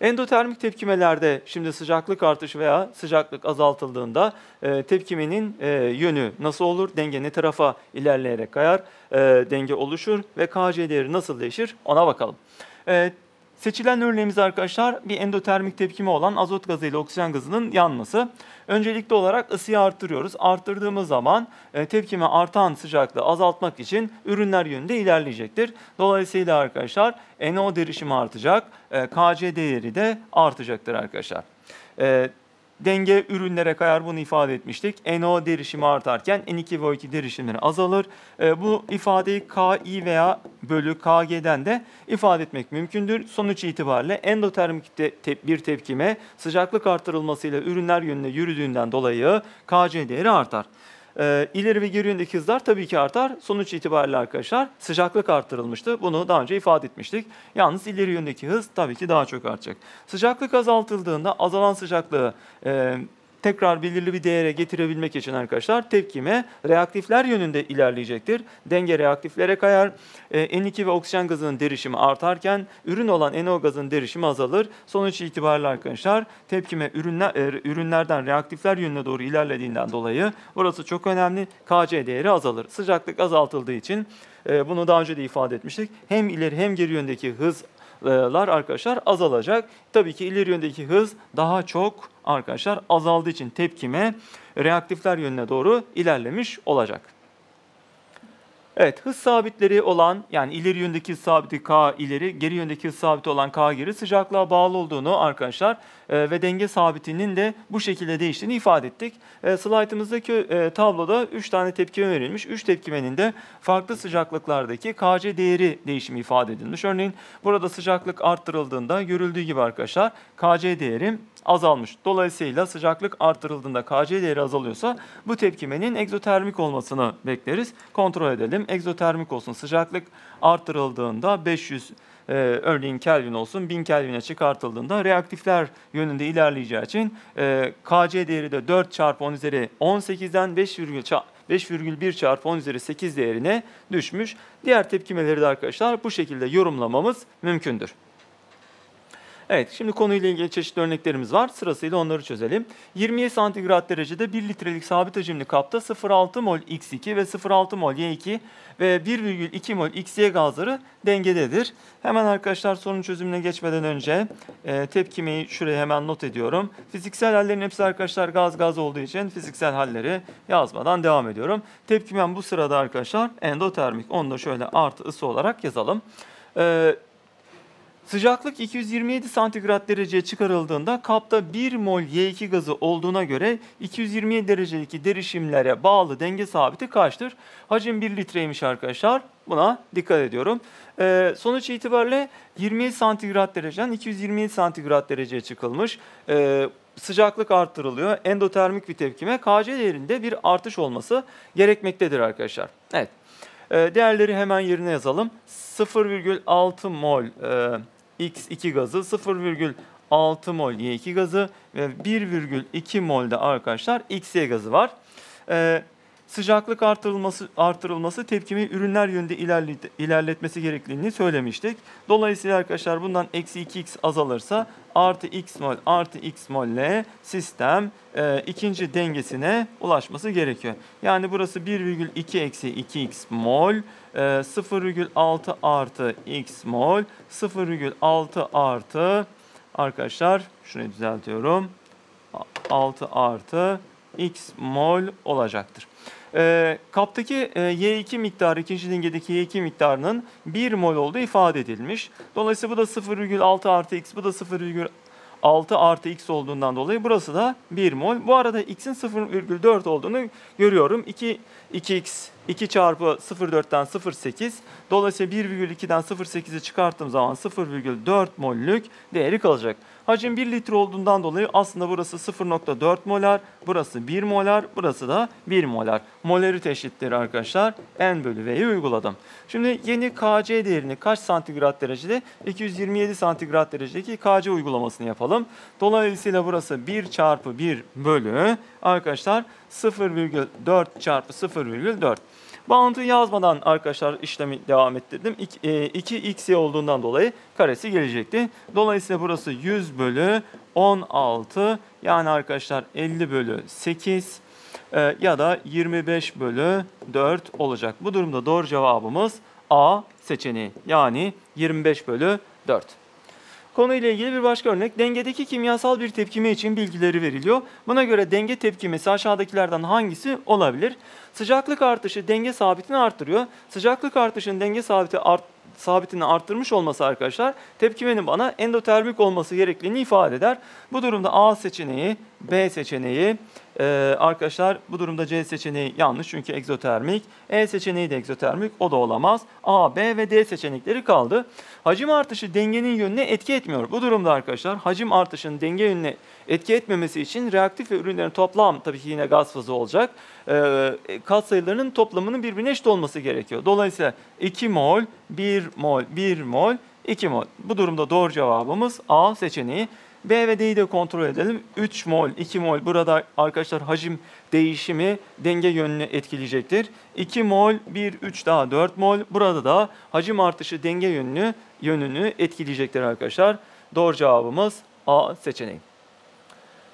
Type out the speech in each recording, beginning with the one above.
Endotermik tepkimelerde şimdi sıcaklık artışı veya sıcaklık azaltıldığında e, tepkimenin e, yönü nasıl olur? Denge ne tarafa ilerleyerek kayar? E, denge oluşur ve Kc değeri nasıl değişir? Ona bakalım. E, seçilen örneğimiz arkadaşlar bir endotermik tepkime olan azot gazı ile oksijen gazının yanması. Öncelikli olarak ısıyı arttırıyoruz. Arttırdığımız zaman e, tepkime artan sıcaklığı azaltmak için ürünler yönünde ilerleyecektir. Dolayısıyla arkadaşlar NO derişimi artacak, e, Kc değeri de artacaktır arkadaşlar. Denge ürünlere kayar bunu ifade etmiştik. NO derişimi artarken N2 ve O2 derişimleri azalır. E, bu ifadeyi KI veya bölü KG'den de ifade etmek mümkündür. Sonuç itibariyle endotermik te- te- bir tepkime sıcaklık artırılmasıyla ürünler yönüne yürüdüğünden dolayı KC değeri artar. E, ileri ve geri yöndeki hızlar tabii ki artar. Sonuç itibariyle arkadaşlar sıcaklık artırılmıştı. Bunu daha önce ifade etmiştik. Yalnız ileri yöndeki hız tabii ki daha çok artacak. Sıcaklık azaltıldığında azalan sıcaklığı e, tekrar belirli bir değere getirebilmek için arkadaşlar tepkime reaktifler yönünde ilerleyecektir. Denge reaktiflere kayar. E, N2 ve oksijen gazının derişimi artarken ürün olan NO gazının derişimi azalır. Sonuç itibariyle arkadaşlar tepkime ürünler, e, ürünlerden reaktifler yönüne doğru ilerlediğinden dolayı burası çok önemli. Kc değeri azalır. Sıcaklık azaltıldığı için e, bunu daha önce de ifade etmiştik. Hem ileri hem geri yöndeki hız lar arkadaşlar azalacak. Tabii ki ileri yöndeki hız daha çok arkadaşlar azaldığı için tepkime reaktifler yönüne doğru ilerlemiş olacak. Evet hız sabitleri olan yani ileri yöndeki hız sabiti K ileri, geri yöndeki hız sabiti olan K geri sıcaklığa bağlı olduğunu arkadaşlar e, ve denge sabitinin de bu şekilde değiştiğini ifade ettik. E, slaytımızdaki e, tabloda 3 tane tepkime verilmiş. 3 tepkimenin de farklı sıcaklıklardaki Kc değeri değişimi ifade edilmiş. Örneğin burada sıcaklık arttırıldığında görüldüğü gibi arkadaşlar Kc değeri azalmış. Dolayısıyla sıcaklık artırıldığında Kc değeri azalıyorsa bu tepkimenin egzotermik olmasını bekleriz. Kontrol edelim. Egzotermik olsun. Sıcaklık artırıldığında 500 e, örneğin Kelvin olsun 1000 Kelvin'e çıkartıldığında reaktifler yönünde ilerleyeceği için e, Kc değeri de 4 çarpı 10 üzeri 18'den 5,1 çarpı 10 üzeri 8 değerine düşmüş. Diğer tepkimeleri de arkadaşlar bu şekilde yorumlamamız mümkündür. Evet, şimdi konuyla ilgili çeşitli örneklerimiz var. Sırasıyla onları çözelim. 27 santigrat derecede 1 litrelik sabit hacimli kapta 0,6 mol X2 ve 0,6 mol Y2 ve 1,2 mol XY gazları dengededir. Hemen arkadaşlar sorun çözümüne geçmeden önce e, tepkimeyi şuraya hemen not ediyorum. Fiziksel hallerin hepsi arkadaşlar gaz gaz olduğu için fiziksel halleri yazmadan devam ediyorum. Tepkimem bu sırada arkadaşlar endotermik. Onu da şöyle artı ısı olarak yazalım. E, Sıcaklık 227 santigrat dereceye çıkarıldığında kapta 1 mol Y2 gazı olduğuna göre 227 derecedeki derişimlere bağlı denge sabiti kaçtır? Hacim 1 litreymiş arkadaşlar. Buna dikkat ediyorum. Ee, sonuç itibariyle 27 santigrat dereceden 227 santigrat dereceye çıkılmış. Ee, sıcaklık arttırılıyor. Endotermik bir tepkime Kc değerinde bir artış olması gerekmektedir arkadaşlar. Evet. Ee, değerleri hemen yerine yazalım. 0,6 mol e, X2 gazı, 0,6 mol Y2 gazı ve 1,2 mol de arkadaşlar XY gazı var. Ee, sıcaklık artırılması artırılması tepkimi ürünler yönünde ilerlet, ilerletmesi gerektiğini söylemiştik. Dolayısıyla arkadaşlar bundan eksi 2x azalırsa artı x mol artı x mol ile sistem e, ikinci dengesine ulaşması gerekiyor. Yani burası 1,2 eksi 2x mol e, 0,6 artı x mol 0,6 artı arkadaşlar şunu düzeltiyorum 6 artı x mol olacaktır. E, kaptaki e, Y2 miktarı, ikinci dengedeki Y2 miktarının 1 mol olduğu ifade edilmiş. Dolayısıyla bu da 0,6 artı x, bu da 0,6 artı x olduğundan dolayı burası da 1 mol. Bu arada x'in 0,4 olduğunu görüyorum. 2, 2x 2 çarpı 0,4'ten 0,8. Dolayısıyla 1,2'den 0,8'i çıkarttığım zaman 0,4 mollük değeri kalacak. Hacim 1 litre olduğundan dolayı aslında burası 0.4 molar, burası 1 molar, burası da 1 molar. Molarite eşittir arkadaşlar. N bölü V'yi uyguladım. Şimdi yeni Kc değerini kaç santigrat derecede? 227 santigrat derecedeki Kc uygulamasını yapalım. Dolayısıyla burası 1 çarpı 1 bölü arkadaşlar 0,4 çarpı 0,4. Bağıntıyı yazmadan arkadaşlar işlemi devam ettirdim. 2xy olduğundan dolayı karesi gelecekti. Dolayısıyla burası 100 bölü 16 yani arkadaşlar 50 bölü 8 e, ya da 25 bölü 4 olacak. Bu durumda doğru cevabımız A seçeneği yani 25 bölü 4. Konuyla ilgili bir başka örnek. Dengedeki kimyasal bir tepkime için bilgileri veriliyor. Buna göre denge tepkimesi aşağıdakilerden hangisi olabilir? Sıcaklık artışı denge sabitini arttırıyor. Sıcaklık artışının denge sabiti art, sabitini arttırmış olması arkadaşlar tepkimenin bana endotermik olması gerektiğini ifade eder. Bu durumda A seçeneği, B seçeneği, ee, arkadaşlar bu durumda C seçeneği yanlış çünkü egzotermik. E seçeneği de egzotermik o da olamaz. A, B ve D seçenekleri kaldı. Hacim artışı dengenin yönüne etki etmiyor. Bu durumda arkadaşlar hacim artışının denge yönüne etki etmemesi için reaktif ve ürünlerin toplam tabii ki yine gaz fazı olacak. Ee, kat sayılarının toplamının birbirine eşit olması gerekiyor. Dolayısıyla 2 mol, 1 mol, 1 mol, 2 mol. Bu durumda doğru cevabımız A seçeneği. B ve D'yi de kontrol edelim. 3 mol, 2 mol burada arkadaşlar hacim değişimi denge yönünü etkileyecektir. 2 mol, 1, 3 daha 4 mol. Burada da hacim artışı denge yönünü yönünü etkileyecektir arkadaşlar. Doğru cevabımız A seçeneği.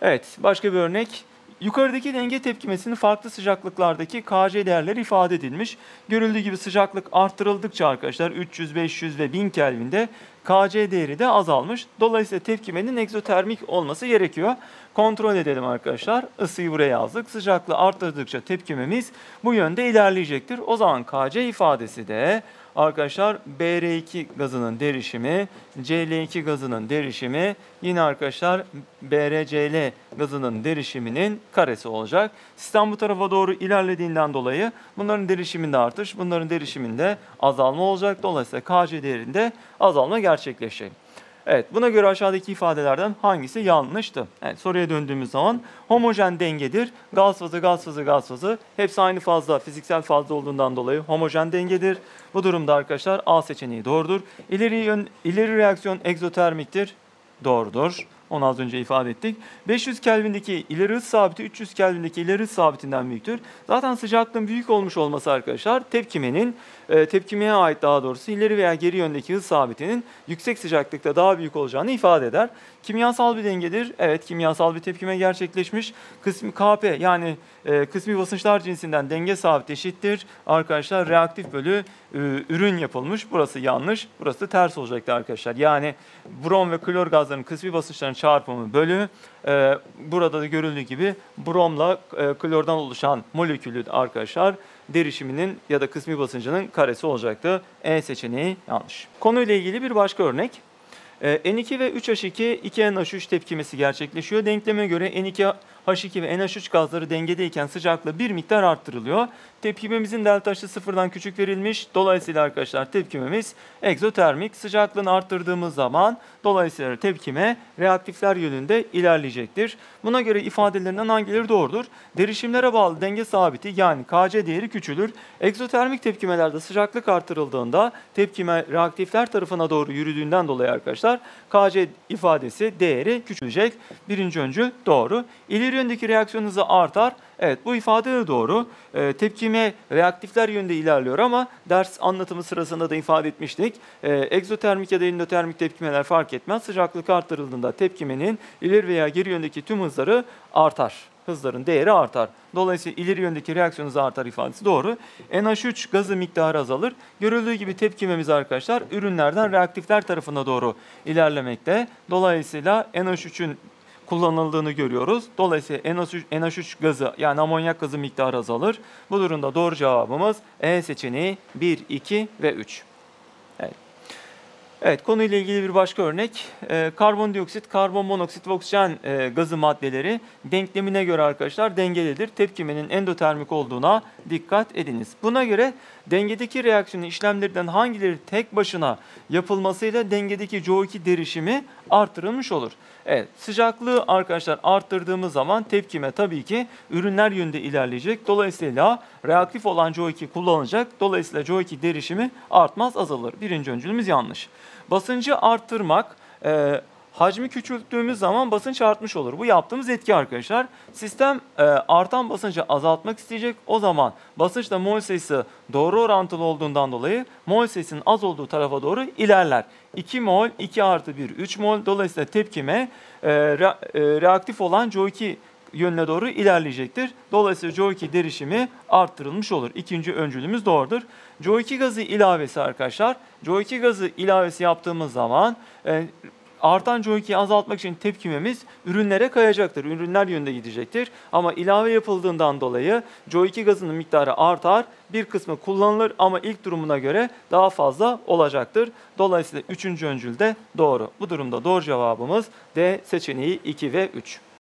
Evet, başka bir örnek. Yukarıdaki denge tepkimesinin farklı sıcaklıklardaki KC değerleri ifade edilmiş. Görüldüğü gibi sıcaklık arttırıldıkça arkadaşlar 300, 500 ve 1000 Kelvin'de KC değeri de azalmış. Dolayısıyla tepkimenin egzotermik olması gerekiyor. Kontrol edelim arkadaşlar. Isıyı buraya yazdık. Sıcaklığı arttırdıkça tepkimemiz bu yönde ilerleyecektir. O zaman KC ifadesi de arkadaşlar BR2 gazının derişimi, CL2 gazının derişimi, yine arkadaşlar BRCL gazının derişiminin karesi olacak. Sistem bu tarafa doğru ilerlediğinden dolayı bunların derişiminde artış, bunların derişiminde azalma olacak. Dolayısıyla KC değerinde azalma gerçekleşecek. Evet, buna göre aşağıdaki ifadelerden hangisi yanlıştı? Evet, soruya döndüğümüz zaman homojen dengedir. Gaz fazı, gaz fazı, gaz fazı. Hepsi aynı fazla, fiziksel fazla olduğundan dolayı homojen dengedir. Bu durumda arkadaşlar A seçeneği doğrudur. İleri, yön, ileri reaksiyon egzotermiktir. Doğrudur. Onu az önce ifade ettik. 500 Kelvin'deki ileri hız sabiti 300 Kelvin'deki ileri hız sabitinden büyüktür. Zaten sıcaklığın büyük olmuş olması arkadaşlar tepkimenin e, tepkimeye ait daha doğrusu ileri veya geri yöndeki hız sabitinin yüksek sıcaklıkta daha büyük olacağını ifade eder. Kimyasal bir dengedir. Evet kimyasal bir tepkime gerçekleşmiş. Kısmi KP yani e, kısmi basınçlar cinsinden denge sabit eşittir. Arkadaşlar reaktif bölü ürün yapılmış. Burası yanlış. Burası ters olacaktı arkadaşlar. Yani brom ve klor gazlarının kısmi basınçların çarpımı bölü e, burada da görüldüğü gibi bromla e, klordan oluşan molekülü arkadaşlar derişiminin ya da kısmi basıncının karesi olacaktı. E seçeneği yanlış. Konuyla ilgili bir başka örnek. E, N2 ve 3H2 2NH3 tepkimesi gerçekleşiyor. Denkleme göre N2 H2 ve NH3 gazları dengedeyken sıcaklığı bir miktar arttırılıyor. Tepkimemizin delta sıfırdan küçük verilmiş. Dolayısıyla arkadaşlar tepkimemiz egzotermik. Sıcaklığını arttırdığımız zaman dolayısıyla tepkime reaktifler yönünde ilerleyecektir. Buna göre ifadelerinden hangileri doğrudur? Derişimlere bağlı denge sabiti yani Kc değeri küçülür. Egzotermik tepkimelerde sıcaklık artırıldığında tepkime reaktifler tarafına doğru yürüdüğünden dolayı arkadaşlar Kc ifadesi değeri küçülecek. Birinci öncül doğru. İleri yöndeki reaksiyon hızı artar. Evet bu ifade de doğru. E, tepkime reaktifler yönde ilerliyor ama ders anlatımı sırasında da ifade etmiştik. E, egzotermik ya da endotermik tepkimeler fark etmez. Sıcaklık artırıldığında tepkimenin ileri veya geri yöndeki tüm hızları artar. Hızların değeri artar. Dolayısıyla ileri yöndeki reaksiyon hızı artar ifadesi doğru. NH3 gazı miktarı azalır. Görüldüğü gibi tepkimemiz arkadaşlar ürünlerden reaktifler tarafına doğru ilerlemekte. Dolayısıyla NH3'ün kullanıldığını görüyoruz. Dolayısıyla NH3, NH3 gazı yani amonyak gazı miktarı azalır. Bu durumda doğru cevabımız E seçeneği 1, 2 ve 3. Evet. Konuyla ilgili bir başka örnek. E, karbondioksit, karbon monoksit ve oksijen e, gazı maddeleri denklemine göre arkadaşlar dengelidir. Tepkimenin endotermik olduğuna dikkat ediniz. Buna göre dengedeki reaksiyonun işlemlerinden hangileri tek başına yapılmasıyla dengedeki CO2 derişimi artırılmış olur. Evet, sıcaklığı arkadaşlar arttırdığımız zaman tepkime tabii ki ürünler yönünde ilerleyecek. Dolayısıyla reaktif olan CO2 kullanılacak. Dolayısıyla CO2 derişimi artmaz azalır. Birinci öncülümüz yanlış. Basıncı arttırmak e, Hacmi küçülttüğümüz zaman basınç artmış olur. Bu yaptığımız etki arkadaşlar. Sistem e, artan basıncı azaltmak isteyecek. O zaman basınçla mol sayısı doğru orantılı olduğundan dolayı mol sayısının az olduğu tarafa doğru ilerler. 2 mol, 2 artı 1, 3 mol. Dolayısıyla tepkime e, re- e, reaktif olan CO2 yönüne doğru ilerleyecektir. Dolayısıyla CO2 derişimi arttırılmış olur. İkinci öncülümüz doğrudur. CO2 gazı ilavesi arkadaşlar. CO2 gazı ilavesi yaptığımız zaman e, artan CO2'yi azaltmak için tepkimemiz ürünlere kayacaktır. Ürünler yönünde gidecektir. Ama ilave yapıldığından dolayı CO2 gazının miktarı artar. Bir kısmı kullanılır ama ilk durumuna göre daha fazla olacaktır. Dolayısıyla üçüncü öncül de doğru. Bu durumda doğru cevabımız D seçeneği 2 ve 3.